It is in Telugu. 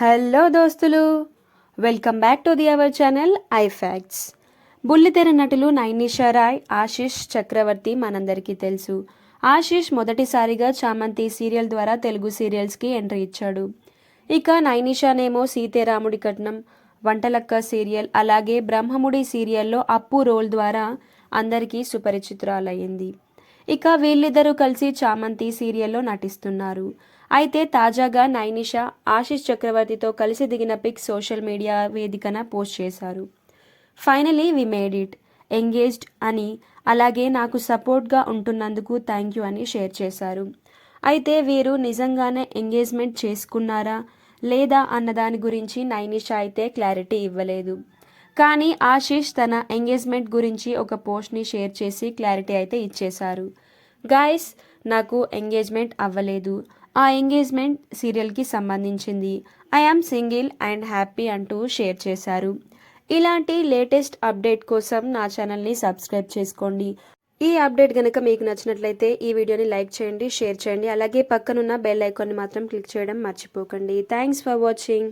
హలో దోస్తులు welcome back to the our channel I facts. బుల్లితెర నటులు నైనిషా రాయ్ ఆశిష్ చక్రవర్తి మనందరికీ తెలుసు. ఆశిష్ మొదటిసారిగా చామంతి సీరియల్ ద్వారా తెలుగు సీరియల్స్కి ఎంట్రీ ఇచ్చాడు. ఇక నైనిషానేమో సీతారాముడి కట్నం వంటలక్క సీరియల్ అలాగే బ్రహ్మముడి సీరియల్లో అప్పు రోల్ ద్వారా అందరికీ సుపరిచితురాలయ్యింది. ఇక వీళ్ళిద్దరూ కలిసి చామంతి సీరియల్లో నటిస్తున్నారు. అయితే తాజాగా నైనిషా ఆశిష్ చక్రవర్తితో కలిసి దిగిన పిక్ సోషల్ మీడియా వేదికన పోస్ట్ చేశారు. Finally we made it. Engaged అని అలాగే నాకు సపోర్ట్గా ఉంటున్నందుకు థ్యాంక్ యూ అని షేర్ చేశారు. అయితే వీరు నిజంగానే ఎంగేజ్మెంట్ చేసుకున్నారా లేదా అన్న దాని గురించి నైనిషా అయితే క్లారిటీ ఇవ్వలేదు. కానీ ఆశీష్ తన ఎంగేజ్మెంట్ గురించి ఒక పోస్ట్ని షేర్ చేసి క్లారిటీ అయితే ఇచ్చేశారు. గాయస్ నాకు ఎంగేజ్మెంట్ అవ్వలేదు. ఆ ఎంగేజ్మెంట్ సీరియల్కి సంబంధించింది. I am single and happy అంటూ షేర్ చేశారు. ఇలాంటి లేటెస్ట్ అప్డేట్ కోసం నా ఛానల్ని సబ్స్క్రైబ్ చేసుకోండి. ఈ అప్డేట్ కనుక మీకు నచ్చినట్లయితే ఈ వీడియోని లైక్ చేయండి షేర్ చేయండి. అలాగే పక్కనున్న బెల్ ఐకాన్ని మాత్రం క్లిక్ చేయడం మర్చిపోకండి. Thanks for watching.